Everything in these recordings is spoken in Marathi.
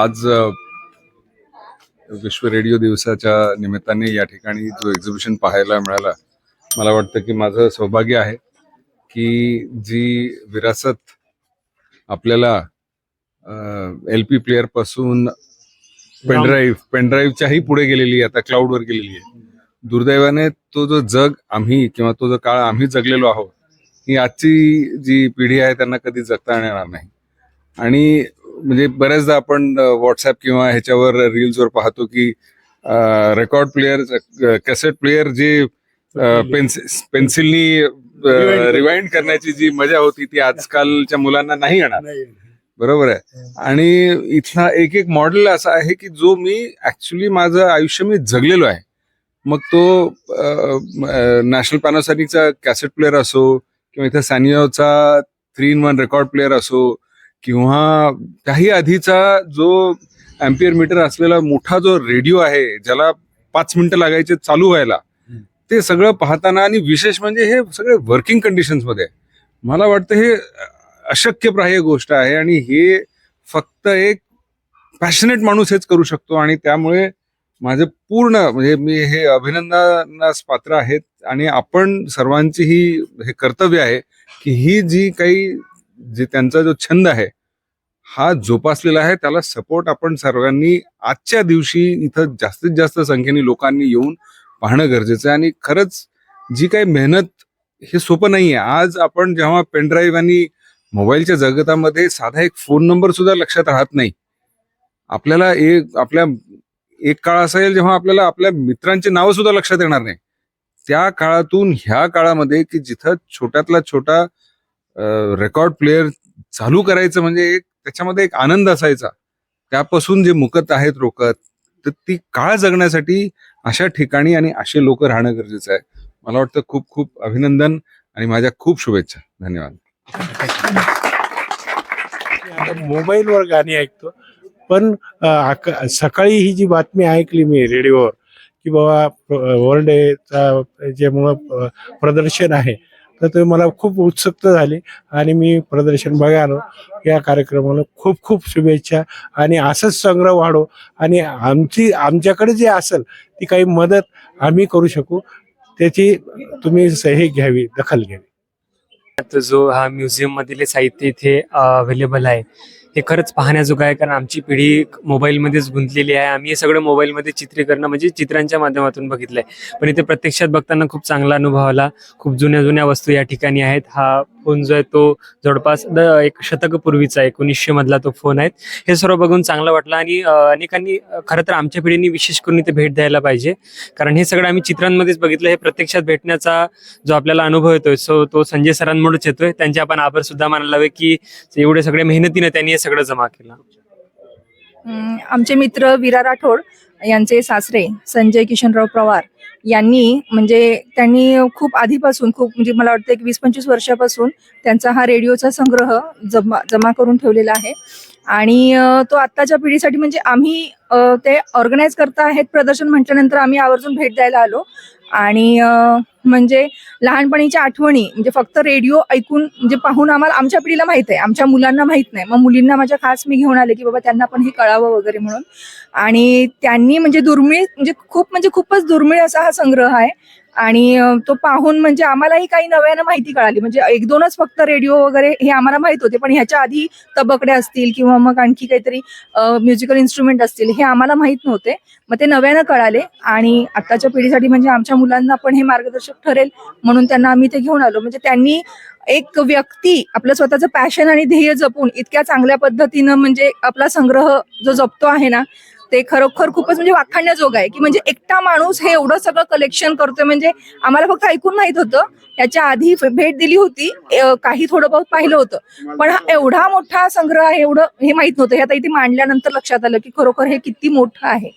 आज विश्व रेडिओ दिवसाच्या निमित्ताने या ठिकाणी जो एक्झिबिशन पाहायला मिळाला मला वाटतं की माझं सौभाग्य आहे की जी विरासत आपल्याला एल पी प्लेअरपासून पेनड्राईव्ह पेनड्राईव्हच्याही पुढे गेलेली आहे आता क्लाउडवर गेलेली आहे. दुर्दैवाने तो जो जग आम्ही किंवा तो जो काळ आम्ही जगलेलो आहोत ही आजची जी पिढी आहे त्यांना कधी जगता येणार नाही. आणि म्हणजे बऱ्याचदा आपण व्हॉट्सअप किंवा ह्याच्यावर रील्सवर पाहतो की रेकॉर्ड प्लेअर कॅसेट प्लेअर जे पेन्सिल पेन्सिलनी रिवाइंड करण्याची जी मजा होती ती आजकालच्या मुलांना नाही येणार. बरोबर आहे. आणि इथला एक एक मॉडेल असा आहे की जो मी ऍक्च्युली माझं आयुष्य मी जगलेलो आहे. मग तो नॅशनल पॅनासॉनिकचा कॅसेट प्लेअर असो किंवा इथं सॅनिओचा three in one record player असो किंवा काही आधीचा जो अँपियर मीटर असलेला मोठा जो रेडिओ आहे ज्याला पाच मिनिटं लागायचे चालू व्हायला ते सगळं पाहताना आणि विशेष म्हणजे हे सगळे वर्किंग कंडिशन्समध्ये आहे. मला वाटतं हे अशक्यप्राय गोष्ट आहे आणि हे फक्त एक पॅशनेट माणूस हेच करू शकतो आणि त्यामुळे माझे पूर्ण म्हणजे मी हे अभिनंदनास पात्र आहेत आणि आपण सर्वांची ही हे कर्तव्य आहे की ही जी काही जे त्यांचा जो छंद आहे हा जोपासलेला आहे. त्याला सपोर्ट आपण सर्वांनी आजच्या दिवशी इथं जास्तीत जास्त संख्येने लोकांनी येऊन पाहणं गरजेचं आहे. आणि खरंच जी काही मेहनत हे सोपं नाही आहे आज आपण जेव्हा पेनड्राईव्ह आणि मोबाईलच्या जगतामध्ये साधा एक फोन नंबर सुद्धा लक्षात राहत नाही. आपल्याला एक आपल्या एक काळ असा येईल जेव्हा आपल्याला आपल्या मित्रांची नावं सुद्धा लक्षात येणार नाही. त्या काळातून ह्या काळामध्ये की जिथं छोट्यातला छोटा रेकॉर्ड प्लेअर चालू करायचं म्हणजे एक त्याच्यामध्ये एक आनंद असायचा. त्यापासून जे मुकत आहेत रोकत तर ती काळ जगण्यासाठी अशा ठिकाणी आणि असे लोक राहणं गरजेचं आहे. मला वाटतं खूप खूप अभिनंदन आणि माझ्या खूप शुभेच्छा. धन्यवाद. मोबाईलवर गाणी ऐकतो. पण सकाळी ही जी बातमी ऐकली मी रेडिओवर की बाबा वर्ल्ड डेचा जे मुळं प्रदर्शन आहे तर ते मला खूप उत्सुकता झाली आणि मी प्रदर्शन बघालो. या कार्यक्रमाला खूप खूप शुभेच्छा आणि असंच संग्रह वाढो आणि आमची आमच्याकडे जे असेल ती काही मदत आम्ही करू शकू. त्याची तुम्ही हे घ्यावी दखल घ्यावी. आता जो हा म्युझियम मधील साहित्य इथे अवेलेबल आहे हे खरंच पाहण्याजोगं आहे कारण आमची पिढी मोबाईलमध्येच गुंतलेली आहे. आम्ही हे सगळं मोबाईलमध्ये चित्रीकरण म्हणजे चित्रांच्या माध्यमातून बघितलंय. पण इथे प्रत्यक्षात बघताना खूप चांगला अनुभव आला. खूप जुन्या जुन्या वस्तू या ठिकाणी आहेत. हा फोन जो आहे तो जवळपास द एक शतक पूर्वीचा एकोणीसशे मधला तो फोन आहे. हे सर्व बघून चांगलं वाटलं आणि अनेकांनी खरं तर आमच्या पिढीने विशेष करून इथे भेट द्यायला पाहिजे. कारण हे सगळं आम्ही चित्रांमध्येच बघितलं. हे प्रत्यक्षात भेटण्याचा जो आपल्याला अनुभव येतोय सो तो संजय सरांमुळेच येतोय. त्यांचे आपण आभार सुद्धा मानायला हवे की एवढे सगळे मेहनतीने त्यांनी हे सगळं जमा केलं. आमचे मित्र विरा राठोड यांचे सासरे संजय किशनराव पवार यांनी म्हणजे त्यांनी खूप आधीपासून खूप म्हणजे मला वाटतं एक वीस पंचवीस वर्षापासून त्यांचा हा रेडिओचा संग्रह जमा जमा करून ठेवलेला आहे. आणि तो आत्ताच्या पिढीसाठी म्हणजे आम्ही ते ऑर्गनाईज करता आहेत प्रदर्शन म्हटल्यानंतर आम्ही आवर्जून भेट द्यायला आलो. आणि म्हणजे लहानपणीच्या आठवणी म्हणजे फक्त रेडिओ ऐकून म्हणजे पाहून आम्हाला आमच्या पिढीला माहीत आहे. आमच्या मुलांना माहीत नाही. मग मुलींना माझ्या खास मी घेऊन आले की बाबा त्यांना पण हे कळावं वगैरे म्हणून. आणि त्यांनी म्हणजे दुर्मिळ म्हणजे खूप म्हणजे खूपच दुर्मिळ असा हा संग्रह आहे. आणि तो पाहून म्हणजे आम्हालाही काही नव्यानं माहिती कळाली. म्हणजे एक दोनच फक्त रेडिओ वगैरे हे आम्हाला माहीत होते पण ह्याच्या आधी तबकडे असतील किंवा मग आणखी काहीतरी म्युझिकल इन्स्ट्रुमेंट असतील हे आम्हाला माहीत नव्हते. मग ते नव्यानं कळाले आणि आत्ताच्या पिढीसाठी म्हणजे आमच्या मुलांना पण हे मार्गदर्शक ठरेल म्हणून त्यांना आम्ही ते घेऊन आलो. म्हणजे त्यांनी एक व्यक्ती आपलं स्वतःचं पॅशन आणि ध्येय जपून इतक्या चांगल्या पद्धतीनं म्हणजे आपला संग्रह जो जपतो आहे ना ते खरोखर खूपच म्हणजे वाखाणण्याजोग आहे. की म्हणजे एकटा माणूस हे एवढं सगळं कलेक्शन करतोय म्हणजे आम्हाला फक्त ऐकून माहीत होतं. याच्या आधी भेट दिली होती. काही थोडं बहुत पाहिलं होतं. पण हा एवढा मोठा संग्रह आहे एवढं हे माहीत नव्हतं. हे आता इथे मांडल्यानंतर लक्षात आलं की खरोखर हे किती मोठं आहे.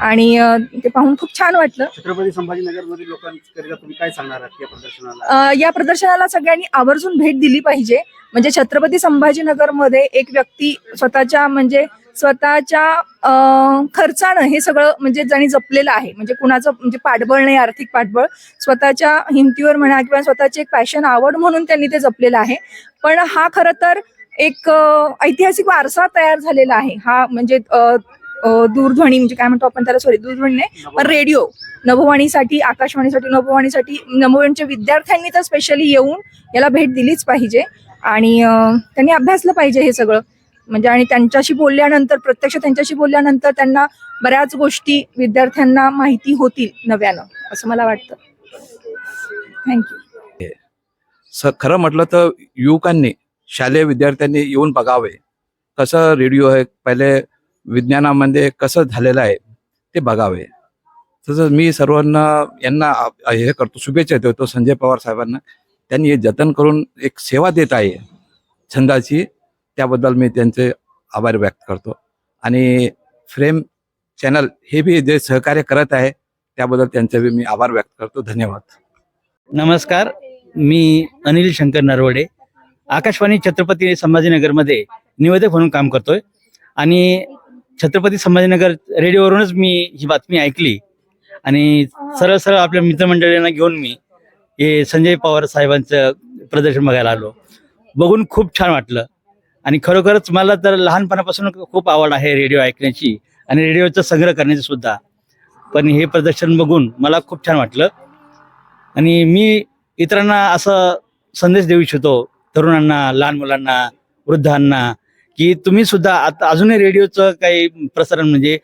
आणि ते पाहून खूप छान वाटलं. छत्रपती संभाजीनगर मधील लोकांकरिता तुम्ही काय सांगणार आहात या प्रदर्शनाला? या प्रदर्शनाला सगळ्यांनी आवर्जून भेट दिली पाहिजे. म्हणजे छत्रपती संभाजीनगरमध्ये एक व्यक्ती स्वतःच्या म्हणजे स्वतःच्या खर्चानं हे सगळं म्हणजे जणी जपलेलं आहे म्हणजे कुणाचं म्हणजे पाठबळ नाही आर्थिक पाठबळ स्वतःच्या हिमतीवर म्हणा किंवा स्वतःची एक पॅशन आवड म्हणून त्यांनी ते जपलेलं आहे. पण हा खरं तर एक ऐतिहासिक वारसा तयार झालेला आहे. हा म्हणजे दूरध्वनी म्हणजे काय म्हणतो आपण त्याला? सॉरी दूरध्वनी नाही पण रेडिओ. नभोवाणीसाठी आकाशवाणीसाठी नभोवाणीसाठी नभोवाणीच्या विद्यार्थ्यांनी तर स्पेशली येऊन याला भेट दिलीच पाहिजे. आणि त्यांनी अभ्यासलं पाहिजे हे सगळं. म्हणजे आणि त्यांच्याशी बोलल्यानंतर प्रत्यक्ष त्यांच्याशी बोलल्यानंतर त्यांना बऱ्याच गोष्टी विद्यार्थ्यांना माहिती होतील नव्यानं असं मला वाटतं. थँक्यू स खरं म्हटलं तर युवकांनी शालेय विद्यार्थ्यांनी येऊन बघावे. कसं रेडिओ आहे पहिले विज्ञानामध्ये कसं झालेलं आहे ते बघावे. तसंच मी सर्वांना यांना हे करतो शुभेच्छा देतो संजय पवार साहेबांना. त्यांनी हे जतन करून एक सेवा देत आहे छंदाची. त्याबद्दल मी त्यांचे आभार व्यक्त करतो. आणि फ्रेम चॅनल हे बी जे सहकार्य करत आहे त्याबद्दल त्यांचे बी मी आभार व्यक्त करतो. धन्यवाद. नमस्कार. मी अनिल शंकर नरवडे आकाशवाणी छत्रपती संभाजीनगरमध्ये निवेदक म्हणून काम करतोय. आणि छत्रपती संभाजीनगर रेडिओवरूनच मी ही बातमी ऐकली. आणि सरळ सरळ आपल्या मित्रमंडळींना घेऊन मी हे संजय पवार साहेबांचं प्रदर्शन बघायला आलो. बघून खूप छान वाटलं. आणि खरोखरच मला तर लहानपणापासून खूप आवड आहे रेडिओ ऐकण्याची आणि रेडिओचा संग्रह करण्याची सुद्धा. पण हे प्रदर्शन बघून मला खूप छान वाटलं. आणि मी इतरांना असं संदेश देऊ इच्छितो तरुणांना लहान मुलांना वृद्धांना की तुम्ही सुद्धा आता अजूनही रेडिओचं काही प्रसारण म्हणजे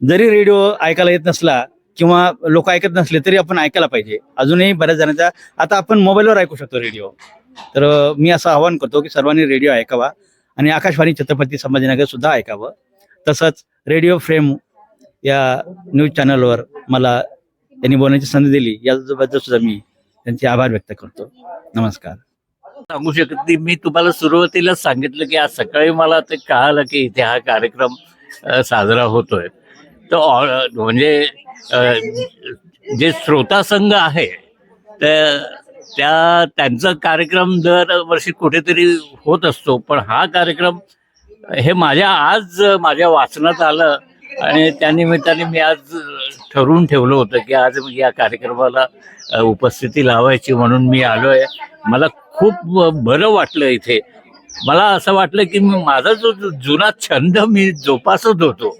जरी रेडिओ ऐकायला येत नसला किंवा लोक ऐकत नसले तरी आपण ऐकायला पाहिजे. अजूनही बऱ्याच जणांचा आता आपण मोबाईलवर ऐकू शकतो रेडिओ. तर मी असं आवाहन करतो की सर्वांनी रेडिओ ऐकावा. आणि आकाशवाणी छत्रपती संभाजीनगर सुद्धा ऐकावं. तसंच रेडिओ फ्रेम या न्यूज चॅनलवर मला त्यांनी बोलण्याची संधी दिली. याबद्दल सुद्धा मी त्यांचे आभार व्यक्त करतो. नमस्कार. सांगू शकत नाही. मी तुम्हाला सुरुवातीला सांगितलं की आज सकाळी मला ते कळालं की इथे हा कार्यक्रम साजरा होतोय. तर म्हणजे जे श्रोता संघ आहे त्या त्या त्यांचा कार्यक्रम दरवर्षी कुठेतरी होत असतो पण हा कार्यक्रम हे माझ्या आज माझ्या वाचनात आलं आणि त्यानिमित्ताने मी आज ठरवून ठेवलं होतं की आज या कार्यक्रमाला उपस्थिती लावायची म्हणून मी आलोय. मला खूप बरं वाटलं इथे. मला असं वाटलं की मी माझा जो जुना छंद मी जोपासत होतो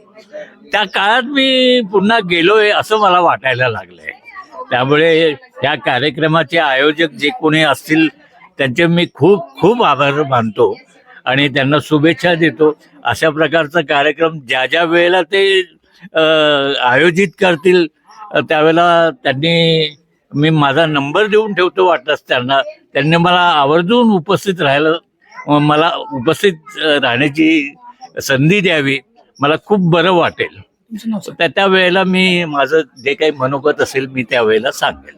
त्या काळात मी पुन्हा गेलोय असं मला वाटायला लागलंय. त्यामुळे या कार्यक्रमाचे आयोजक जे कोणी असतील त्यांचे मी खूप खूप आभार मानतो आणि त्यांना शुभेच्छा देतो. अशा प्रकारचा कार्यक्रम ज्या ज्या वेळेला ते आयोजित करतील त्यावेळेला त्यांनी मी माझा नंबर देऊन ठेवतो वाटलंच त्यांना. त्यांनी मला आवर्जून उपस्थित राहायला मला उपस्थित राहण्याची संधी द्यावी. मला खूप बरं वाटेल. त्या त्या वेळेला मी माझं जे काही मनोगत असेल मी त्यावेळेला सांगेल.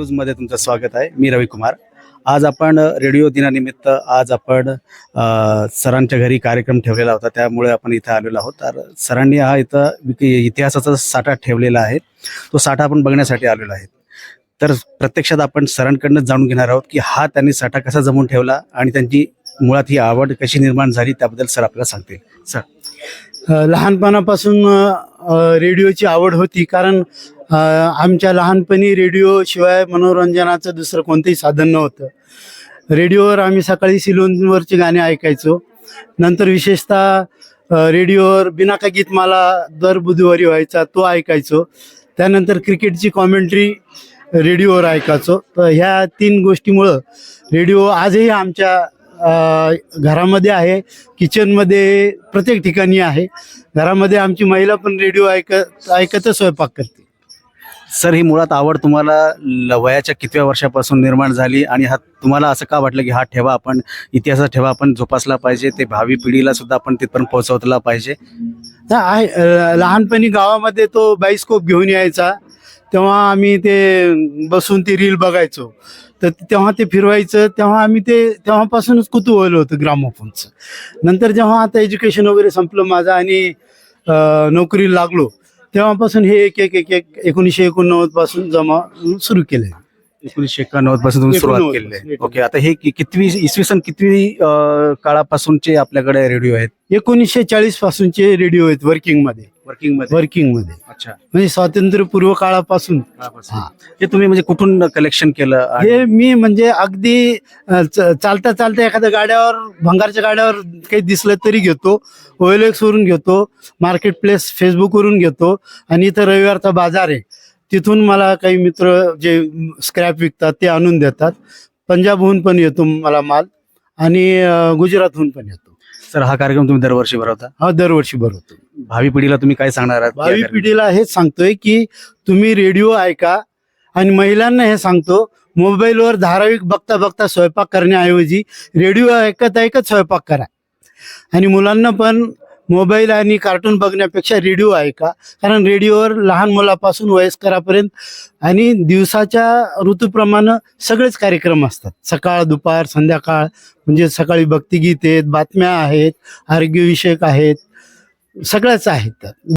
न्यूजमध्ये तुमचं स्वागत आहे. मी रविकुमार आज आपण रेडिओ दिनानिमित्त आज आपण सरांच्या घरी कार्यक्रम ठेवलेला होता. त्यामुळे आपण इथं आलेलो आहोत. तर सरांनी हा इथं इतिहासाचा साठा ठेवलेला आहे. तो साठा आपण बघण्यासाठी आलेलो आहे. तर प्रत्यक्षात आपण सरांकडनं जाणून घेणार आहोत की हा त्यांनी साठा कसा जमून ठेवला आणि त्यांची मुळात ही आवड कशी निर्माण झाली त्याबद्दल सर आपल्याला सांगतील. सर. लहानपणापासून रेडिओची आवड होती. कारण आमच्या लहानपणी रेडिओ शिवाय मनोरंजनाचं दुसरं कोणतंही साधन नव्हतं. रेडिओवर आम्ही सकाळी सिलोनवरची गाणी ऐकायचो. नंतर विशेषतः रेडिओवर बिनाका गीतमाला दर बुधवारी व्हायचा तो ऐकायचो. त्यानंतर क्रिकेटची कॉमेंट्री रेडिओवर ऐकायचो. तर ह्या तीन गोष्टीमुळं रेडिओ आजही आमच्या घरामध्ये आहे किचनमध्ये प्रत्येक ठिकाणी आहे. घरामध्ये आमची महिला पण रेडिओ ऐकत ऐकतच स्वयंपाक करते. सर ही मुळात आवड तुम्हाला वयाच्या कितव्या वर्षापासून निर्माण झाली आणि हा तुम्हाला असं का वाटलं की हा ठेवा आपण इतिहासात ठेवा आपण जोपासला पाहिजे ते भावी पिढीला सुद्धा आपण तिथपर्यंत पोहोचवला पाहिजे? आहे लहानपणी गावामध्ये तो बाईस्कोप घेऊन यायचा. तेव्हा आम्ही ते बसून ती रील बघायचो. तर तेव्हा ते फिरवायचं तेव्हा आम्ही ते तेव्हापासूनच कुतूहल होतं ग्रामोफोनचं. नंतर जेव्हा आता एज्युकेशन वगैरे संपलं माझं आणि नोकरीला लागलो तेव्हापासून हे एक एक एक एक एकोणीसशे एकोणनव्वदपासून जमा सुरू केलं एकोणीसशे एकाण्णवदपासून तुम्ही सुरुवात 89 केली. आहे. ओके आता हे कि- कितवी इसवी सन कितवी अं, काळापासूनचे आपल्याकडे रेडिओ आहेत? एकोणीसशे चाळीस पासूनचे रेडिओ आहेत वर्किंगमध्ये. वर्किंगमध्ये वर्किंगमध्ये अच्छा. म्हणजे स्वातंत्र्यपूर्व काळापासून. हा. हे तुम्ही म्हणजे कुठून कलेक्शन केलं आणि- हे मी म्हणजे अगदी अ, च- चालता चालता एखाद्या गाड्यावर भंगारच्या गाड्यावर काही दिसलं तरी घेतो. ओएलएक्स वरून घेतो. मार्केट प्लेस फेसबुक वरून घेतो. आणि इथं रविवारचा बाजार आहे. तिथून मला काही मित्र जे स्क्रॅप विकतात ते आणून देतात. पंजाबहून पण येतो मला माल. आणि अ, गुजरातहून पण येतो. सर हा कार्यक्रम तुम्ही दरवर्षी भरवता? हा दरवर्षी भरवतो. भावी पिढीला तुम्ही काय सांगणार आहात? भावी पिढीला हेच सांगतोय की तुम्ही रेडिओ ऐका आणि महिलांना हे सांगतो मोबाईलवर धाराविक बघता बघता स्वयंपाक करण्याऐवजी रेडिओ ऐकत ऐकत स्वयंपाक करा. आणि मुलांना पण मोबाईल आणि कार्टून बघण्यापेक्षा रेडिओ ऐका कारण रेडिओवर लहान मुलापासून वयस्करापर्यंत आणि दिवसाच्या ऋतूप्रमाणे सगळेच कार्यक्रम असतात. सकाळ दुपार संध्याकाळ म्हणजे सकाळी भक्तिगीत आहेत बातम्या आहेत आरोग्यविषयक आहेत सगळ्याच आहेत तर